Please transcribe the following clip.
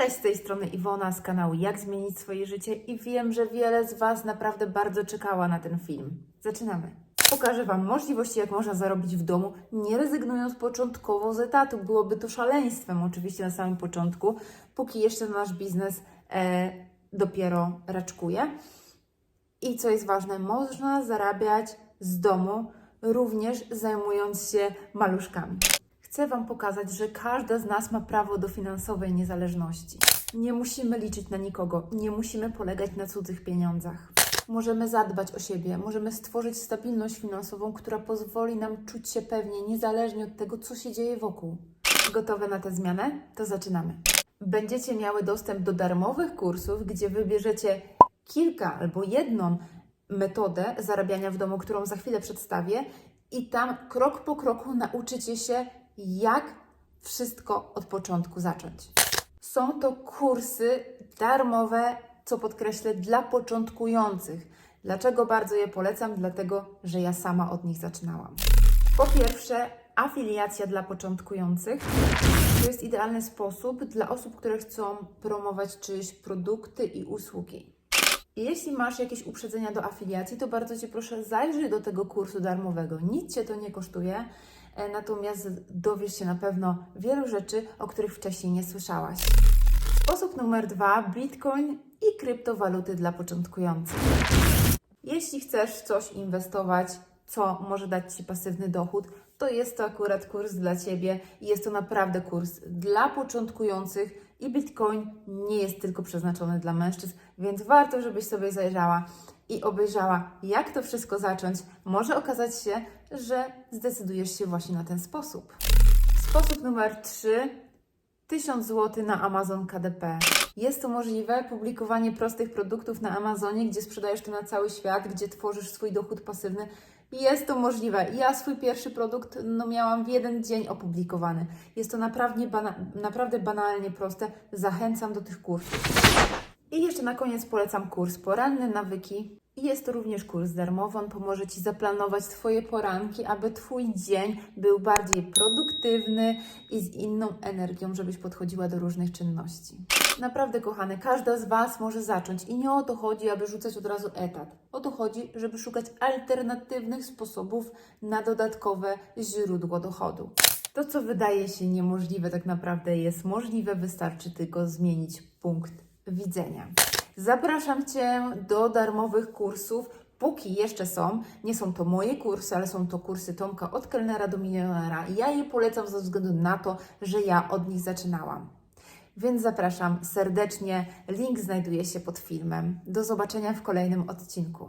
Cześć, z tej strony Iwona z kanału Jak Zmienić Swoje Życie i wiem, że wiele z Was naprawdę bardzo czekała na ten film. Zaczynamy. Pokażę Wam możliwości, jak można zarobić w domu, nie rezygnując początkowo z etatu. Byłoby to szaleństwem oczywiście na samym początku, póki jeszcze nasz biznes e, dopiero raczkuje. I co jest ważne, można zarabiać z domu, również zajmując się maluszkami. Chcę Wam pokazać, że każda z nas ma prawo do finansowej niezależności. Nie musimy liczyć na nikogo, nie musimy polegać na cudzych pieniądzach. Możemy zadbać o siebie, możemy stworzyć stabilność finansową, która pozwoli nam czuć się pewnie, niezależnie od tego, co się dzieje wokół. Gotowe na tę zmianę? To zaczynamy. Będziecie miały dostęp do darmowych kursów, gdzie wybierzecie kilka albo jedną metodę zarabiania w domu, którą za chwilę przedstawię, i tam krok po kroku nauczycie się, jak wszystko od początku zacząć. Są to kursy darmowe, co podkreślę, dla początkujących. Dlaczego bardzo je polecam? Dlatego, że ja sama od nich zaczynałam. Po pierwsze, afiliacja dla początkujących. To jest idealny sposób dla osób, które chcą promować czyjeś produkty i usługi. Jeśli masz jakieś uprzedzenia do afiliacji, to bardzo Cię proszę, zajrzyj do tego kursu darmowego. Nic Cię to nie kosztuje, natomiast dowiesz się na pewno wielu rzeczy, o których wcześniej nie słyszałaś. Sposób numer dwa: Bitcoin i kryptowaluty dla początkujących. Jeśli chcesz coś inwestować, co może dać Ci pasywny dochód, to jest to akurat kurs dla Ciebie i jest to naprawdę kurs dla początkujących i Bitcoin nie jest tylko przeznaczony dla mężczyzn, więc warto, żebyś sobie zajrzała i obejrzała, jak to wszystko zacząć. Może okazać się, że zdecydujesz się właśnie na ten sposób. Sposób numer 3 1000 zł na Amazon KDP. Jest to możliwe publikowanie prostych produktów na Amazonie, gdzie sprzedajesz to na cały świat, gdzie tworzysz swój dochód pasywny. Jest to możliwe. Ja swój pierwszy produkt no, miałam w jeden dzień opublikowany. Jest to naprawdę, bana- naprawdę banalnie proste. Zachęcam do tych kursów. I jeszcze na koniec polecam kurs Poranne Nawyki. Jest to również kurs darmowy. On pomoże Ci zaplanować Twoje poranki, aby Twój dzień był bardziej produktywny i z inną energią, żebyś podchodziła do różnych czynności. Naprawdę, kochane, każda z Was może zacząć i nie o to chodzi, aby rzucać od razu etat. O to chodzi, żeby szukać alternatywnych sposobów na dodatkowe źródło dochodu. To, co wydaje się niemożliwe, tak naprawdę jest możliwe, wystarczy tylko zmienić punkt widzenia. Zapraszam Cię do darmowych kursów, póki jeszcze są. Nie są to moje kursy, ale są to kursy Tomka od kelnera do milionera. Ja je polecam ze względu na to, że ja od nich zaczynałam. Więc zapraszam serdecznie. Link znajduje się pod filmem. Do zobaczenia w kolejnym odcinku.